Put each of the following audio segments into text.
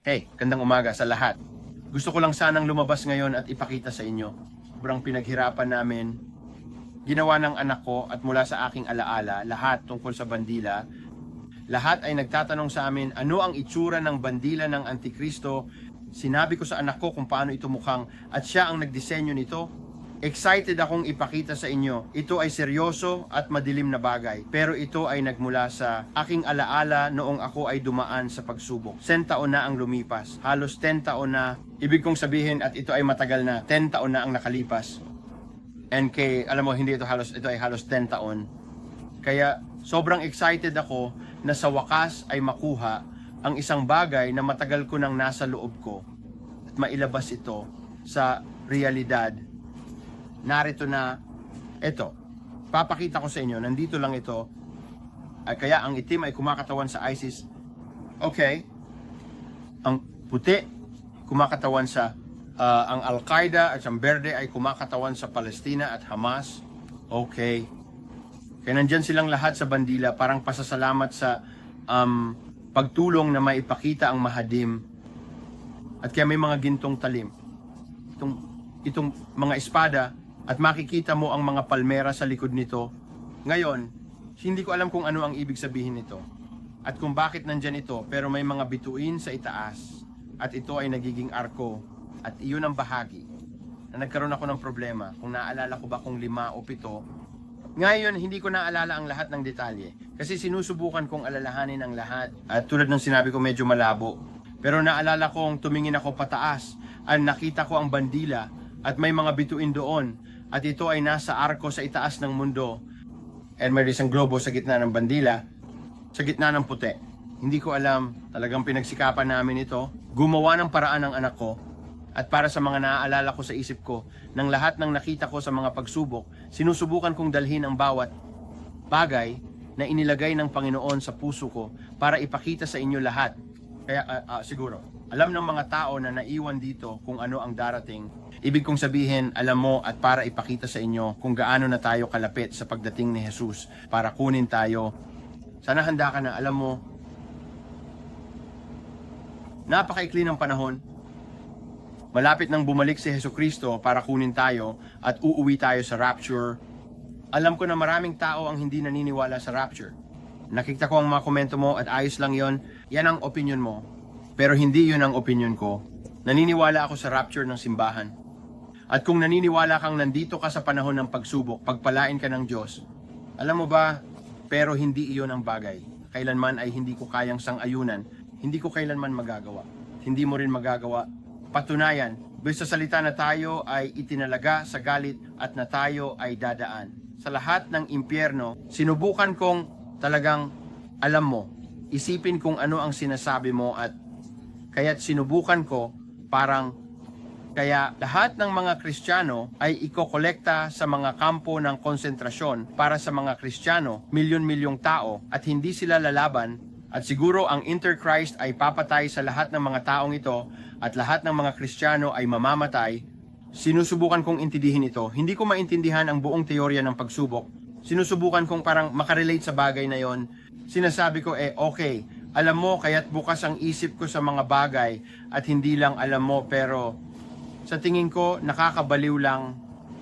Hey, gandang umaga sa lahat. Gusto ko lang sanang lumabas ngayon at ipakita sa inyo. Sobrang pinaghirapan namin. Ginawa ng anak ko at mula sa aking alaala, lahat tungkol sa bandila. Lahat ay nagtatanong sa amin ano ang itsura ng bandila ng Antikristo. Sinabi ko sa anak ko kung paano ito mukhang at siya ang nagdisenyo nito. Excited akong ipakita sa inyo. Ito ay seryoso at madilim na bagay. Pero ito ay nagmula sa aking alaala noong ako ay dumaan sa pagsubok. 10 taon na ang lumipas. Halos 10 taon na. Ibig kong sabihin at ito ay matagal na. 10 taon na ang nakalipas. And kay, alam mo, hindi ito halos, ito ay halos 10 taon. Kaya sobrang excited ako na sa wakas ay makuha ang isang bagay na matagal ko nang nasa loob ko at mailabas ito sa realidad. Narito na ito. Papakita ko sa inyo, nandito lang ito. Ay, kaya ang itim ay kumakatawan sa ISIS. Okay. Ang puti kumakatawan sa ah, ang Al-Qaeda at ang berde ay kumakatawan sa Palestina at Hamas. Okay. Kaya nandyan silang lahat sa bandila, parang pasasalamat sa um, pagtulong na maipakita ang mahadim. At kaya may mga gintong talim. Itong, itong mga espada, at makikita mo ang mga palmera sa likod nito. Ngayon, hindi ko alam kung ano ang ibig sabihin nito. At kung bakit nandyan ito, pero may mga bituin sa itaas. At ito ay nagiging arko. At iyon ang bahagi na nagkaroon ako ng problema. Kung naalala ko ba kung lima o pito, ngayon, hindi ko naalala ang lahat ng detalye kasi sinusubukan kong alalahanin ang lahat. At tulad ng sinabi ko, medyo malabo. Pero naalala kong tumingin ako pataas at nakita ko ang bandila at may mga bituin doon. At ito ay nasa arko sa itaas ng mundo. And may isang globo sa gitna ng bandila, sa gitna ng puti. Hindi ko alam, talagang pinagsikapan namin ito. Gumawa ng paraan ng anak ko at para sa mga naaalala ko sa isip ko, ng lahat ng nakita ko sa mga pagsubok, sinusubukan kong dalhin ang bawat bagay na inilagay ng Panginoon sa puso ko para ipakita sa inyo lahat. Kaya ah, ah, siguro, alam ng mga tao na naiwan dito kung ano ang darating. Ibig kong sabihin, alam mo at para ipakita sa inyo kung gaano na tayo kalapit sa pagdating ni Jesus para kunin tayo. Sana handa ka na, alam mo, napakaikli ng panahon, Malapit nang bumalik si Heso Kristo para kunin tayo at uuwi tayo sa rapture. Alam ko na maraming tao ang hindi naniniwala sa rapture. Nakita ko ang mga komento mo at ayos lang yon. Yan ang opinion mo. Pero hindi yun ang opinion ko. Naniniwala ako sa rapture ng simbahan. At kung naniniwala kang nandito ka sa panahon ng pagsubok, pagpalain ka ng Diyos. Alam mo ba, pero hindi iyon ang bagay. Kailanman ay hindi ko kayang sang-ayunan. Hindi ko kailanman magagawa. Hindi mo rin magagawa Patunayan, sa salita na tayo ay itinalaga sa galit at na tayo ay dadaan. Sa lahat ng impyerno, sinubukan kong talagang alam mo, isipin kung ano ang sinasabi mo at kaya't sinubukan ko parang kaya lahat ng mga Kristiyano ay ikokolekta sa mga kampo ng konsentrasyon para sa mga Kristiyano, milyon-milyong tao at hindi sila lalaban at siguro ang Interchrist ay papatay sa lahat ng mga taong ito at lahat ng mga Kristiyano ay mamamatay, sinusubukan kong intindihin ito. Hindi ko maintindihan ang buong teorya ng pagsubok. Sinusubukan kong parang makarelate sa bagay na yon. Sinasabi ko eh, okay, alam mo, kaya't bukas ang isip ko sa mga bagay at hindi lang alam mo, pero sa tingin ko, nakakabaliw lang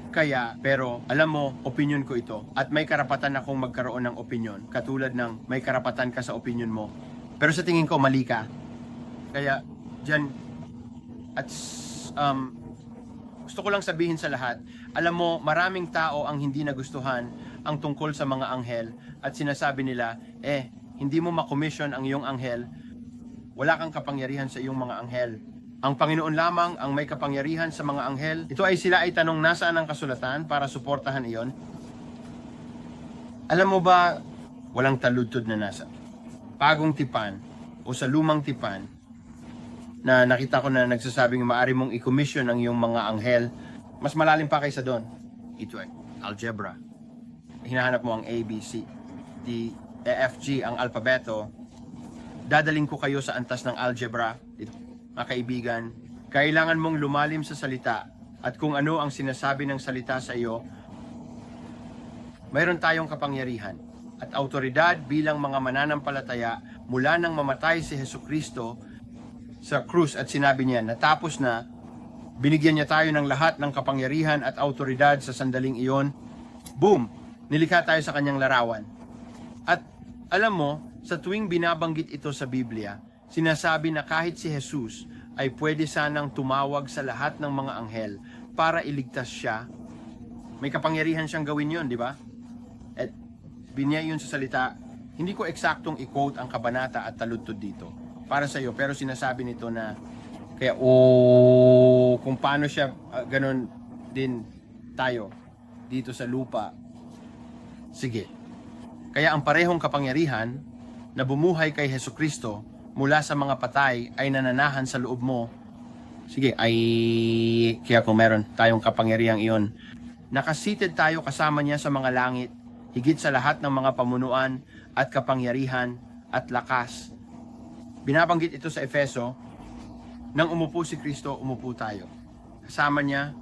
kaya, pero alam mo, opinion ko ito. At may karapatan akong magkaroon ng opinion. Katulad ng may karapatan ka sa opinion mo. Pero sa tingin ko, mali ka. Kaya, dyan, at um, gusto ko lang sabihin sa lahat, alam mo, maraming tao ang hindi nagustuhan ang tungkol sa mga anghel at sinasabi nila, eh, hindi mo makomission ang iyong anghel, wala kang kapangyarihan sa iyong mga anghel. Ang Panginoon lamang ang may kapangyarihan sa mga anghel. Ito ay sila ay tanong nasaan ang kasulatan para suportahan iyon. Alam mo ba, walang taludtod na nasa. Pagong tipan o sa lumang tipan, na nakita ko na nagsasabing maaari mong i-commission ang iyong mga anghel, mas malalim pa kaysa doon. Ito ay algebra. Hinahanap mo ang A, B, C, D, E, F, G, ang alpabeto. Dadaling ko kayo sa antas ng algebra. Mga kaibigan, kailangan mong lumalim sa salita at kung ano ang sinasabi ng salita sa iyo, mayroon tayong kapangyarihan at autoridad bilang mga mananampalataya mula nang mamatay si Heso Kristo sa krus at sinabi niya, natapos na, binigyan niya tayo ng lahat ng kapangyarihan at autoridad sa sandaling iyon. Boom! Nilikha tayo sa kanyang larawan. At alam mo, sa tuwing binabanggit ito sa Biblia, sinasabi na kahit si Jesus ay pwede sanang tumawag sa lahat ng mga anghel para iligtas siya. May kapangyarihan siyang gawin yon, di ba? At binya yun sa salita, hindi ko eksaktong i-quote ang kabanata at taludtod dito para sa iyo, pero sinasabi nito na kaya o kung paano siya ah, ganun din tayo dito sa lupa. Sige. Kaya ang parehong kapangyarihan na bumuhay kay Heso Kristo mula sa mga patay ay nananahan sa loob mo. Sige, ay kaya kung meron tayong kapangyarihang iyon, nakasited tayo kasama niya sa mga langit, higit sa lahat ng mga pamunuan at kapangyarihan at lakas. Binabanggit ito sa Efeso, nang umupo si Kristo, umupo tayo. Kasama niya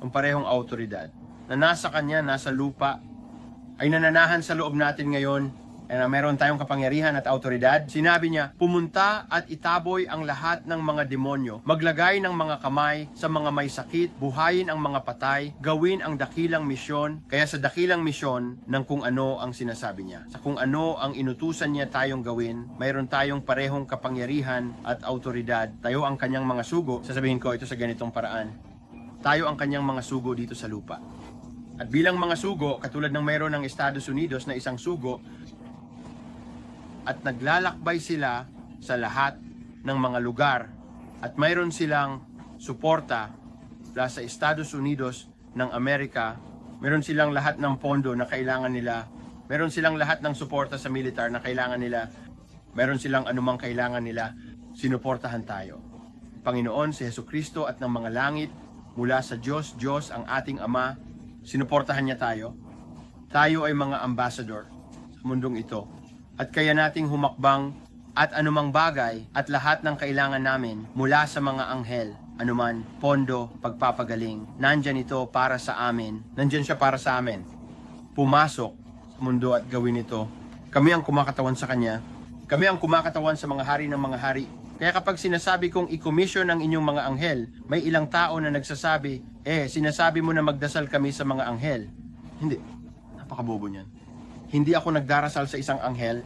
ang parehong autoridad na nasa kanya, nasa lupa, ay nananahan sa loob natin ngayon na meron tayong kapangyarihan at autoridad. Sinabi niya, pumunta at itaboy ang lahat ng mga demonyo, maglagay ng mga kamay sa mga may sakit, buhayin ang mga patay, gawin ang dakilang misyon. Kaya sa dakilang misyon ng kung ano ang sinasabi niya. Sa kung ano ang inutusan niya tayong gawin, mayroon tayong parehong kapangyarihan at autoridad. Tayo ang kanyang mga sugo. Sasabihin ko ito sa ganitong paraan. Tayo ang kanyang mga sugo dito sa lupa. At bilang mga sugo, katulad ng mayroon ng Estados Unidos na isang sugo, at naglalakbay sila sa lahat ng mga lugar at mayroon silang suporta mula sa Estados Unidos ng Amerika, meron silang lahat ng pondo na kailangan nila, meron silang lahat ng suporta sa militar na kailangan nila, meron silang anumang kailangan nila, sinuportahan tayo. Panginoon si Heso Kristo at ng mga langit, mula sa Diyos, Diyos ang ating Ama, sinuportahan niya tayo. Tayo ay mga ambassador sa mundong ito at kaya nating humakbang at anumang bagay at lahat ng kailangan namin mula sa mga anghel, anuman, pondo, pagpapagaling, nandyan ito para sa amin. Nandyan siya para sa amin. Pumasok sa mundo at gawin ito. Kami ang kumakatawan sa Kanya. Kami ang kumakatawan sa mga hari ng mga hari. Kaya kapag sinasabi kong i-commission ang inyong mga anghel, may ilang tao na nagsasabi, eh, sinasabi mo na magdasal kami sa mga anghel. Hindi. Napakabobo niyan. Hindi ako nagdarasal sa isang anghel.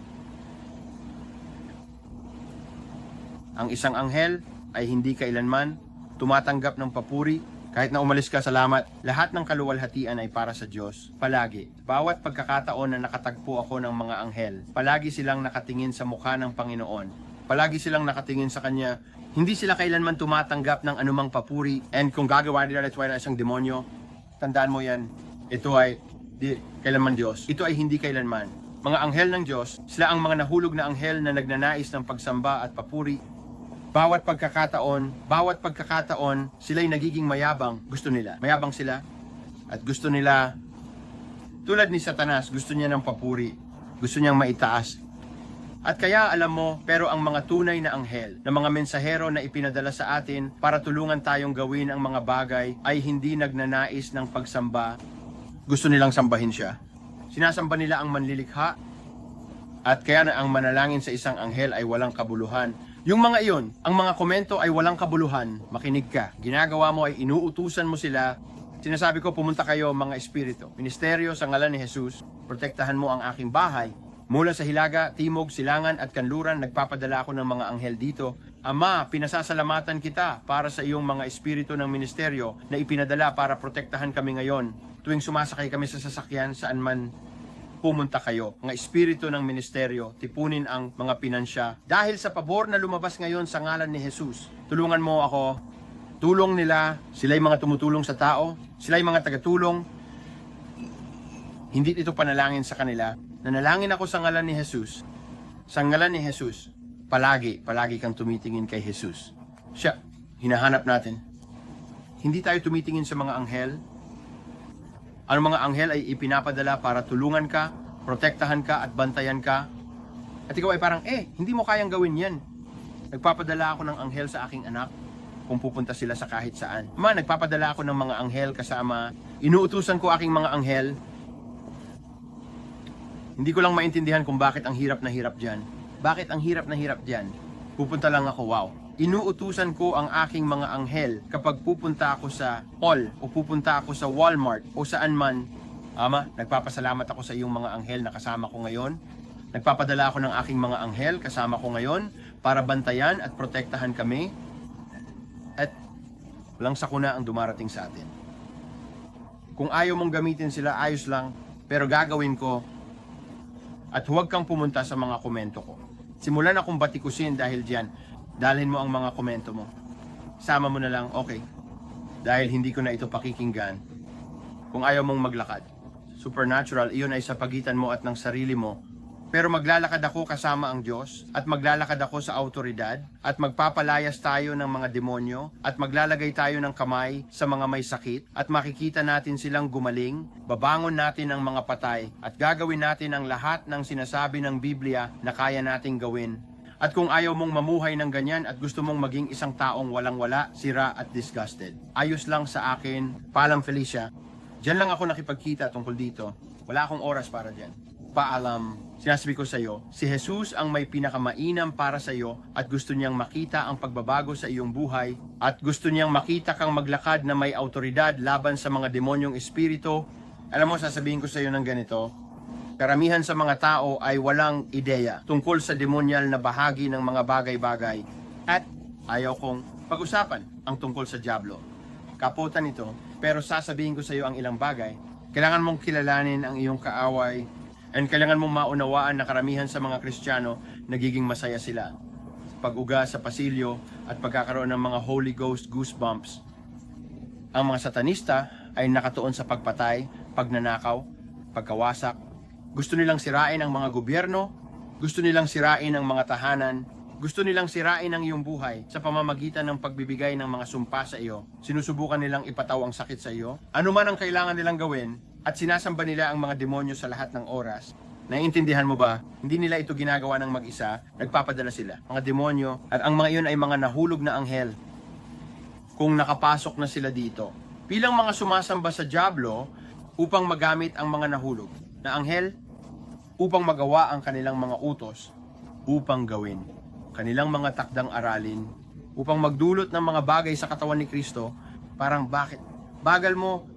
Ang isang anghel ay hindi kailanman tumatanggap ng papuri kahit na umalis ka, salamat. Lahat ng kaluwalhatian ay para sa Diyos. Palagi. Bawat pagkakataon na nakatagpo ako ng mga anghel, palagi silang nakatingin sa mukha ng Panginoon. Palagi silang nakatingin sa Kanya. Hindi sila kailanman tumatanggap ng anumang papuri. And kung gagawa nila ito ay isang demonyo, tandaan mo yan, ito ay di, kailanman Diyos. Ito ay hindi kailanman. Mga anghel ng Diyos, sila ang mga nahulog na anghel na nagnanais ng pagsamba at papuri. Bawat pagkakataon, bawat pagkakataon, sila'y nagiging mayabang. Gusto nila. Mayabang sila. At gusto nila, tulad ni Satanas, gusto niya ng papuri. Gusto niyang maitaas. At kaya alam mo, pero ang mga tunay na anghel, na mga mensahero na ipinadala sa atin para tulungan tayong gawin ang mga bagay ay hindi nagnanais ng pagsamba. Gusto nilang sambahin siya. Sinasamba nila ang manlilikha at kaya na ang manalangin sa isang anghel ay walang kabuluhan. Yung mga iyon, ang mga komento ay walang kabuluhan, makinig ka. Ginagawa mo ay inuutusan mo sila. Sinasabi ko, pumunta kayo mga espiritu. Ministeryo sa ngalan ni Jesus, protektahan mo ang aking bahay. Mula sa Hilaga, Timog, Silangan at Kanluran, nagpapadala ako ng mga anghel dito. Ama, pinasasalamatan kita para sa iyong mga espiritu ng ministeryo na ipinadala para protektahan kami ngayon. Tuwing sumasakay kami sa sasakyan, saan man pumunta kayo. Mga espiritu ng ministeryo, tipunin ang mga pinansya. Dahil sa pabor na lumabas ngayon sa ngalan ni Jesus, tulungan mo ako. Tulong nila, sila'y mga tumutulong sa tao, sila'y mga tagatulong. Hindi ito panalangin sa kanila. Nanalangin ako sa ngalan ni Jesus. Sa ngalan ni Jesus, palagi, palagi kang tumitingin kay Jesus. Siya, hinahanap natin. Hindi tayo tumitingin sa mga anghel, ang mga anghel ay ipinapadala para tulungan ka, protektahan ka at bantayan ka. At ikaw ay parang, eh, hindi mo kayang gawin yan. Nagpapadala ako ng anghel sa aking anak kung pupunta sila sa kahit saan. Ma, nagpapadala ako ng mga anghel kasama. Inuutusan ko aking mga anghel. Hindi ko lang maintindihan kung bakit ang hirap na hirap dyan. Bakit ang hirap na hirap dyan? Pupunta lang ako, wow. Inuutusan ko ang aking mga anghel kapag pupunta ako sa mall o pupunta ako sa Walmart o saan man. Ama, nagpapasalamat ako sa iyong mga anghel na kasama ko ngayon. Nagpapadala ako ng aking mga anghel kasama ko ngayon para bantayan at protektahan kami. At walang sakuna ang dumarating sa atin. Kung ayaw mong gamitin sila, ayos lang. Pero gagawin ko at huwag kang pumunta sa mga komento ko. Simulan akong batikusin dahil diyan. Dalhin mo ang mga komento mo. Sama mo na lang, okay. Dahil hindi ko na ito pakikinggan. Kung ayaw mong maglakad. Supernatural, iyon ay sa pagitan mo at ng sarili mo. Pero maglalakad ako kasama ang Diyos at maglalakad ako sa autoridad at magpapalayas tayo ng mga demonyo at maglalagay tayo ng kamay sa mga may sakit at makikita natin silang gumaling, babangon natin ang mga patay at gagawin natin ang lahat ng sinasabi ng Biblia na kaya nating gawin. At kung ayaw mong mamuhay ng ganyan at gusto mong maging isang taong walang-wala, sira at disgusted, ayos lang sa akin, paalam Felicia, Diyan lang ako nakipagkita tungkol dito. Wala akong oras para diyan. Paalam, sinasabi ko sa iyo, si Jesus ang may pinakamainam para sa iyo at gusto niyang makita ang pagbabago sa iyong buhay at gusto niyang makita kang maglakad na may autoridad laban sa mga demonyong espiritu. Alam mo, sasabihin ko sa iyo ng ganito, karamihan sa mga tao ay walang ideya tungkol sa demonyal na bahagi ng mga bagay-bagay at ayaw kong pag-usapan ang tungkol sa Diablo kaputan ito, pero sasabihin ko sa iyo ang ilang bagay. Kailangan mong kilalanin ang iyong kaaway and kailangan mong maunawaan na karamihan sa mga Kristiyano nagiging masaya sila. Pag-uga sa pasilyo at pagkakaroon ng mga Holy Ghost goosebumps. Ang mga satanista ay nakatuon sa pagpatay, pagnanakaw, pagkawasak. Gusto nilang sirain ang mga gobyerno, gusto nilang sirain ang mga tahanan, gusto nilang sirain ang iyong buhay sa pamamagitan ng pagbibigay ng mga sumpa sa iyo. Sinusubukan nilang ipataw ang sakit sa iyo. Ano man ang kailangan nilang gawin at sinasamba nila ang mga demonyo sa lahat ng oras. Naiintindihan mo ba? Hindi nila ito ginagawa ng mag-isa. Nagpapadala sila. Mga demonyo at ang mga iyon ay mga nahulog na anghel. Kung nakapasok na sila dito. Bilang mga sumasamba sa Diablo upang magamit ang mga nahulog na anghel upang magawa ang kanilang mga utos upang gawin kanilang mga takdang aralin upang magdulot ng mga bagay sa katawan ni Kristo, parang bakit? Bagal mo,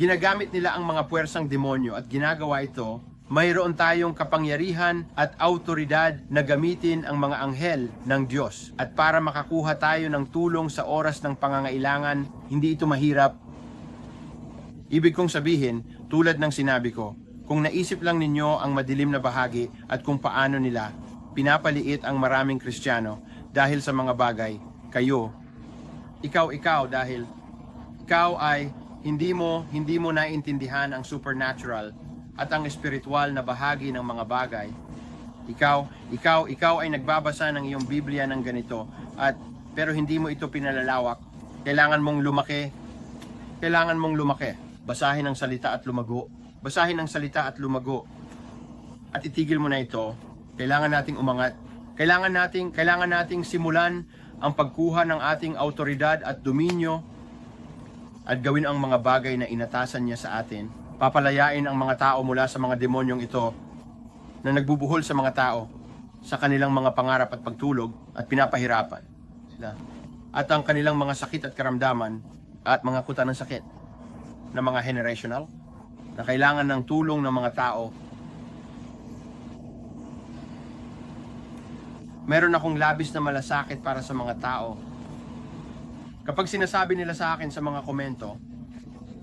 ginagamit nila ang mga puwersang demonyo at ginagawa ito, mayroon tayong kapangyarihan at autoridad na gamitin ang mga anghel ng Diyos. At para makakuha tayo ng tulong sa oras ng pangangailangan, hindi ito mahirap. Ibig kong sabihin, tulad ng sinabi ko, kung naisip lang ninyo ang madilim na bahagi at kung paano nila pinapaliit ang maraming Kristiyano dahil sa mga bagay. Kayo, ikaw, ikaw dahil ikaw ay hindi mo hindi mo naintindihan ang supernatural at ang espiritual na bahagi ng mga bagay. Ikaw, ikaw, ikaw ay nagbabasa ng iyong Biblia ng ganito at pero hindi mo ito pinalalawak. Kailangan mong lumaki. Kailangan mong lumaki. Basahin ang salita at lumago. Basahin ang salita at lumago. At itigil mo na ito kailangan nating umangat. Kailangan nating kailangan nating simulan ang pagkuha ng ating autoridad at dominyo at gawin ang mga bagay na inatasan niya sa atin. Papalayain ang mga tao mula sa mga demonyong ito na nagbubuhol sa mga tao sa kanilang mga pangarap at pagtulog at pinapahirapan sila. At ang kanilang mga sakit at karamdaman at mga kuta ng sakit na mga generational na kailangan ng tulong ng mga tao meron akong labis na malasakit para sa mga tao. Kapag sinasabi nila sa akin sa mga komento,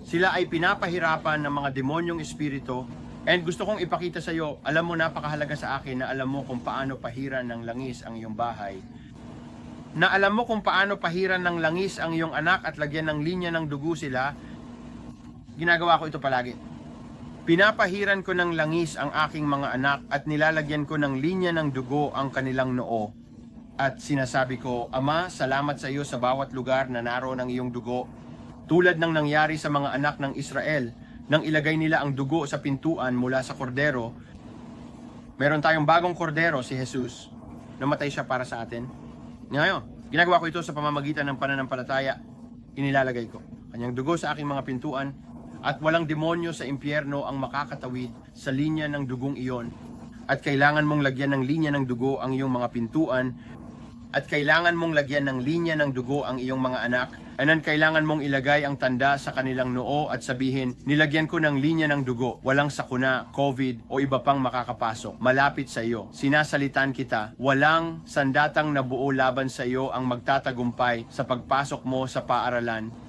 sila ay pinapahirapan ng mga demonyong espiritu and gusto kong ipakita sa iyo, alam mo napakahalaga sa akin na alam mo kung paano pahiran ng langis ang iyong bahay. Na alam mo kung paano pahiran ng langis ang iyong anak at lagyan ng linya ng dugo sila, ginagawa ko ito palagi. Pinapahiran ko ng langis ang aking mga anak at nilalagyan ko ng linya ng dugo ang kanilang noo. At sinasabi ko, Ama, salamat sa iyo sa bawat lugar na naroon ang iyong dugo. Tulad ng nangyari sa mga anak ng Israel, nang ilagay nila ang dugo sa pintuan mula sa kordero, meron tayong bagong kordero, si Jesus. Namatay siya para sa atin. Ngayon, ginagawa ko ito sa pamamagitan ng pananampalataya. Inilalagay ko. Kanyang dugo sa aking mga pintuan, at walang demonyo sa impyerno ang makakatawid sa linya ng dugong iyon at kailangan mong lagyan ng linya ng dugo ang iyong mga pintuan at kailangan mong lagyan ng linya ng dugo ang iyong mga anak, anan kailangan mong ilagay ang tanda sa kanilang noo at sabihin, nilagyan ko ng linya ng dugo, walang sakuna, COVID o iba pang makakapasok. Malapit sa iyo, sinasalitan kita, walang sandatang nabuo laban sa iyo ang magtatagumpay sa pagpasok mo sa paaralan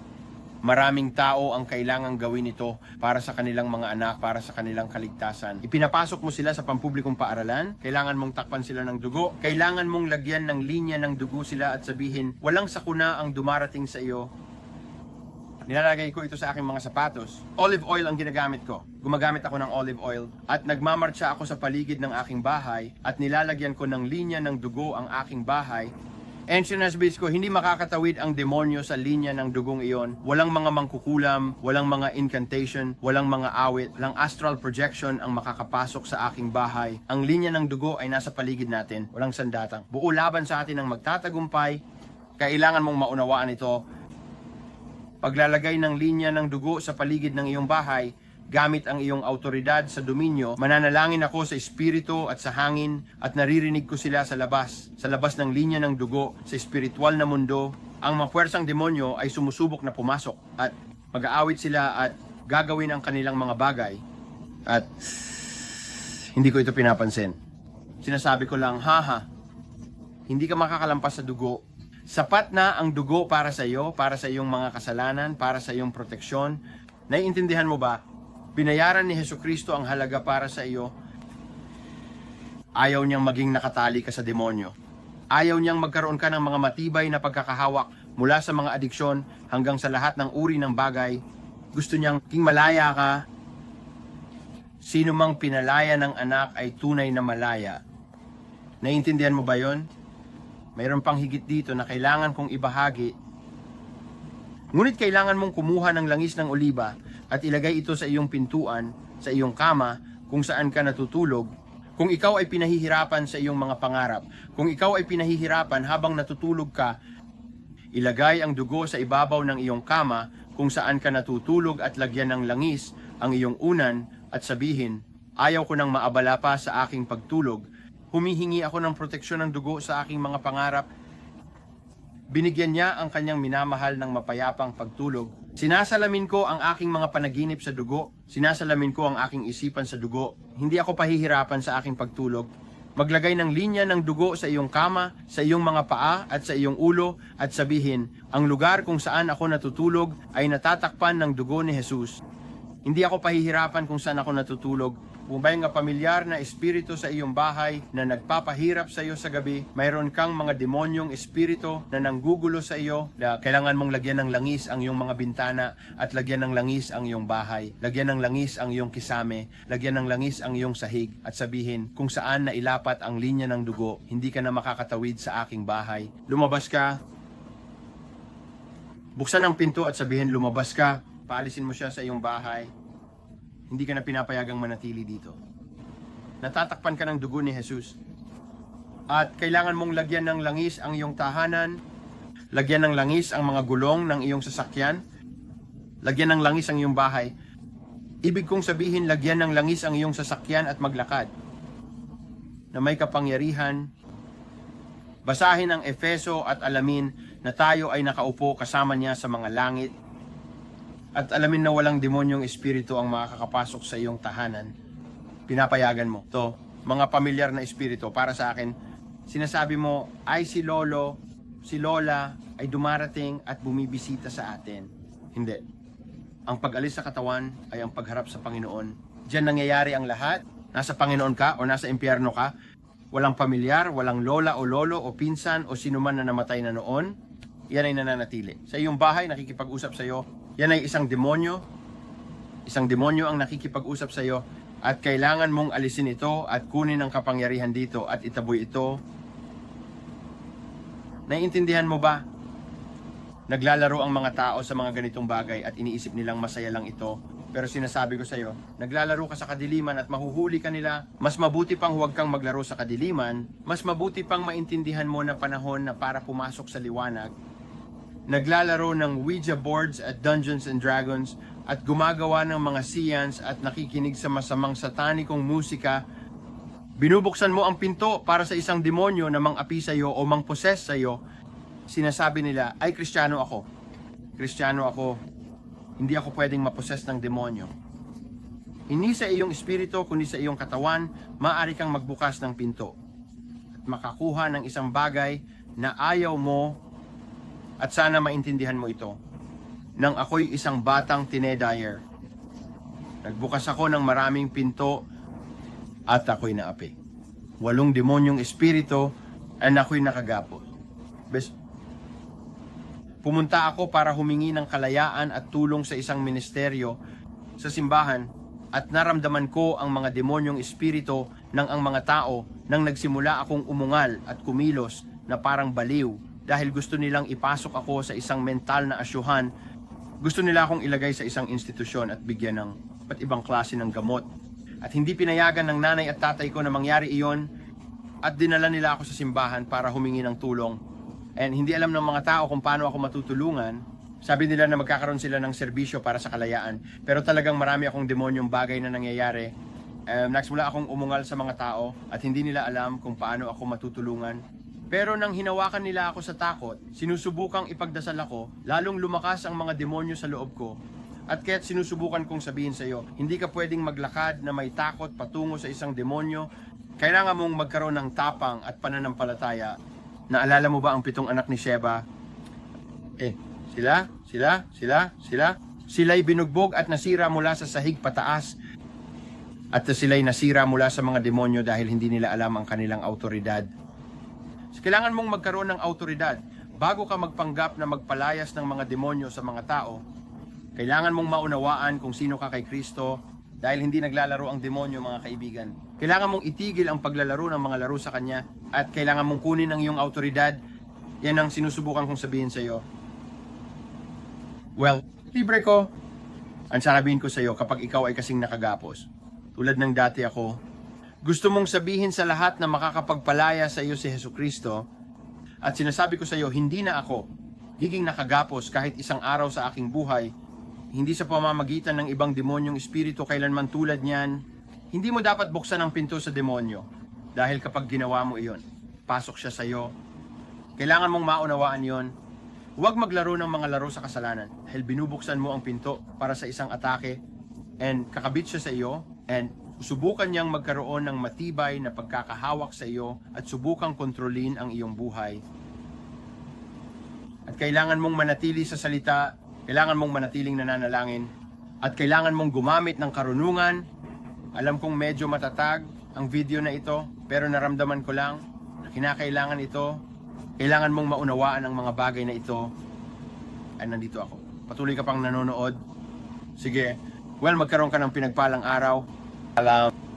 Maraming tao ang kailangang gawin ito para sa kanilang mga anak, para sa kanilang kaligtasan. Ipinapasok mo sila sa pampublikong paaralan, kailangan mong takpan sila ng dugo, kailangan mong lagyan ng linya ng dugo sila at sabihin, walang sakuna ang dumarating sa iyo. Nilalagay ko ito sa aking mga sapatos. Olive oil ang ginagamit ko. Gumagamit ako ng olive oil at nagmamarcha ako sa paligid ng aking bahay at nilalagyan ko ng linya ng dugo ang aking bahay And sinasbis ko, hindi makakatawid ang demonyo sa linya ng dugong iyon. Walang mga mangkukulam, walang mga incantation, walang mga awit, walang astral projection ang makakapasok sa aking bahay. Ang linya ng dugo ay nasa paligid natin, walang sandatang. Buo laban sa atin ang magtatagumpay. Kailangan mong maunawaan ito. Paglalagay ng linya ng dugo sa paligid ng iyong bahay, gamit ang iyong autoridad sa dominyo, mananalangin ako sa espiritu at sa hangin at naririnig ko sila sa labas, sa labas ng linya ng dugo, sa espiritual na mundo. Ang mapuwersang demonyo ay sumusubok na pumasok at mag-aawit sila at gagawin ang kanilang mga bagay at hindi ko ito pinapansin. Sinasabi ko lang, haha, hindi ka makakalampas sa dugo. Sapat na ang dugo para sa iyo, para sa iyong mga kasalanan, para sa iyong proteksyon. Naiintindihan mo ba? Binayaran ni Heso Kristo ang halaga para sa iyo. Ayaw niyang maging nakatali ka sa demonyo. Ayaw niyang magkaroon ka ng mga matibay na pagkakahawak mula sa mga adiksyon hanggang sa lahat ng uri ng bagay. Gusto niyang king malaya ka. Sino mang pinalaya ng anak ay tunay na malaya. Naiintindihan mo ba yon? Mayroon pang higit dito na kailangan kong ibahagi. Ngunit kailangan mong kumuha ng langis ng oliba at ilagay ito sa iyong pintuan, sa iyong kama, kung saan ka natutulog, kung ikaw ay pinahihirapan sa iyong mga pangarap, kung ikaw ay pinahihirapan habang natutulog ka, ilagay ang dugo sa ibabaw ng iyong kama kung saan ka natutulog at lagyan ng langis ang iyong unan at sabihin, ayaw ko nang maabala pa sa aking pagtulog, humihingi ako ng proteksyon ng dugo sa aking mga pangarap Binigyan niya ang kanyang minamahal ng mapayapang pagtulog. Sinasalamin ko ang aking mga panaginip sa dugo. Sinasalamin ko ang aking isipan sa dugo. Hindi ako pahihirapan sa aking pagtulog. Maglagay ng linya ng dugo sa iyong kama, sa iyong mga paa at sa iyong ulo at sabihin, ang lugar kung saan ako natutulog ay natatakpan ng dugo ni Jesus. Hindi ako pahihirapan kung saan ako natutulog. Kung may nga pamilyar na espiritu sa iyong bahay na nagpapahirap sa iyo sa gabi, mayroon kang mga demonyong espiritu na nanggugulo sa iyo na kailangan mong lagyan ng langis ang iyong mga bintana at lagyan ng langis ang iyong bahay. Lagyan ng langis ang iyong kisame, lagyan ng langis ang iyong sahig at sabihin kung saan na ilapat ang linya ng dugo, hindi ka na makakatawid sa aking bahay. Lumabas ka, buksan ang pinto at sabihin lumabas ka, paalisin mo siya sa iyong bahay, hindi ka na pinapayagang manatili dito. Natatakpan ka ng dugo ni Jesus. At kailangan mong lagyan ng langis ang iyong tahanan, lagyan ng langis ang mga gulong ng iyong sasakyan, lagyan ng langis ang iyong bahay. Ibig kong sabihin, lagyan ng langis ang iyong sasakyan at maglakad. Na may kapangyarihan, basahin ang Efeso at alamin na tayo ay nakaupo kasama niya sa mga langit at alamin na walang demonyong espiritu ang makakapasok sa iyong tahanan, pinapayagan mo. To, mga pamilyar na espiritu para sa akin, sinasabi mo, ay si lolo, si lola ay dumarating at bumibisita sa atin. Hindi. Ang pag-alis sa katawan ay ang pagharap sa Panginoon. Diyan nangyayari ang lahat. Nasa Panginoon ka o nasa impyerno ka. Walang pamilyar, walang lola o lolo o pinsan o sino man na namatay na noon. Yan ay nananatili. Sa iyong bahay, nakikipag-usap sa iyo, yan ay isang demonyo. Isang demonyo ang nakikipag-usap sa iyo at kailangan mong alisin ito at kunin ang kapangyarihan dito at itaboy ito. Naiintindihan mo ba? Naglalaro ang mga tao sa mga ganitong bagay at iniisip nilang masaya lang ito. Pero sinasabi ko sa iyo, naglalaro ka sa kadiliman at mahuhuli ka nila. Mas mabuti pang huwag kang maglaro sa kadiliman. Mas mabuti pang maintindihan mo na panahon na para pumasok sa liwanag naglalaro ng Ouija boards at Dungeons and Dragons at gumagawa ng mga seance at nakikinig sa masamang satanikong musika binubuksan mo ang pinto para sa isang demonyo na mang-api sa'yo o mang-possess sa'yo, sinasabi nila, ay kristyano ako. Kristyano ako, hindi ako pwedeng maposes ng demonyo. Hindi sa iyong espiritu, kundi sa iyong katawan, maaari kang magbukas ng pinto at makakuha ng isang bagay na ayaw mo at sana maintindihan mo ito. Nang ako'y isang batang tinedayer, nagbukas ako ng maraming pinto at ako'y naapi. Walong demonyong espiritu at ako'y nakagapos. Bes, Pumunta ako para humingi ng kalayaan at tulong sa isang ministeryo sa simbahan at naramdaman ko ang mga demonyong espiritu ng ang mga tao nang nagsimula akong umungal at kumilos na parang baliw dahil gusto nilang ipasok ako sa isang mental na asyuhan. Gusto nila akong ilagay sa isang institusyon at bigyan ng at ibang klase ng gamot. At hindi pinayagan ng nanay at tatay ko na mangyari iyon at dinala nila ako sa simbahan para humingi ng tulong and hindi alam ng mga tao kung paano ako matutulungan. Sabi nila na magkakaroon sila ng serbisyo para sa kalayaan. Pero talagang marami akong demonyong bagay na nangyayari. Um, nagsimula akong umungal sa mga tao at hindi nila alam kung paano ako matutulungan. Pero nang hinawakan nila ako sa takot, sinusubukang ipagdasal ako, lalong lumakas ang mga demonyo sa loob ko. At kaya't sinusubukan kong sabihin sa iyo, hindi ka pwedeng maglakad na may takot patungo sa isang demonyo. Kailangan mong magkaroon ng tapang at pananampalataya Naalala mo ba ang pitong anak ni Sheba? Eh, sila, sila, sila, sila. Sila'y binugbog at nasira mula sa sahig pataas. At sila'y nasira mula sa mga demonyo dahil hindi nila alam ang kanilang autoridad. So, kailangan mong magkaroon ng autoridad. Bago ka magpanggap na magpalayas ng mga demonyo sa mga tao, kailangan mong maunawaan kung sino ka kay Kristo dahil hindi naglalaro ang demonyo mga kaibigan. Kailangan mong itigil ang paglalaro ng mga laro sa kanya at kailangan mong kunin ang iyong autoridad. Yan ang sinusubukan kong sabihin sa iyo. Well, libre ko. Ang sasabihin ko sa iyo kapag ikaw ay kasing nakagapos. Tulad ng dati ako, gusto mong sabihin sa lahat na makakapagpalaya sa iyo si Heso Kristo at sinasabi ko sa iyo, hindi na ako giging nakagapos kahit isang araw sa aking buhay hindi sa pamamagitan ng ibang demonyong espiritu kailanman tulad niyan, hindi mo dapat buksan ang pinto sa demonyo. Dahil kapag ginawa mo iyon, pasok siya sa iyo. Kailangan mong maunawaan yon. Huwag maglaro ng mga laro sa kasalanan dahil binubuksan mo ang pinto para sa isang atake and kakabit siya sa iyo and subukan niyang magkaroon ng matibay na pagkakahawak sa iyo at subukang kontrolin ang iyong buhay. At kailangan mong manatili sa salita kailangan mong manatiling nananalangin at kailangan mong gumamit ng karunungan. Alam kong medyo matatag ang video na ito, pero naramdaman ko lang na kinakailangan ito. Kailangan mong maunawaan ang mga bagay na ito. Ay, nandito ako. Patuloy ka pang nanonood. Sige. Well, magkaroon ka ng pinagpalang araw. Alam.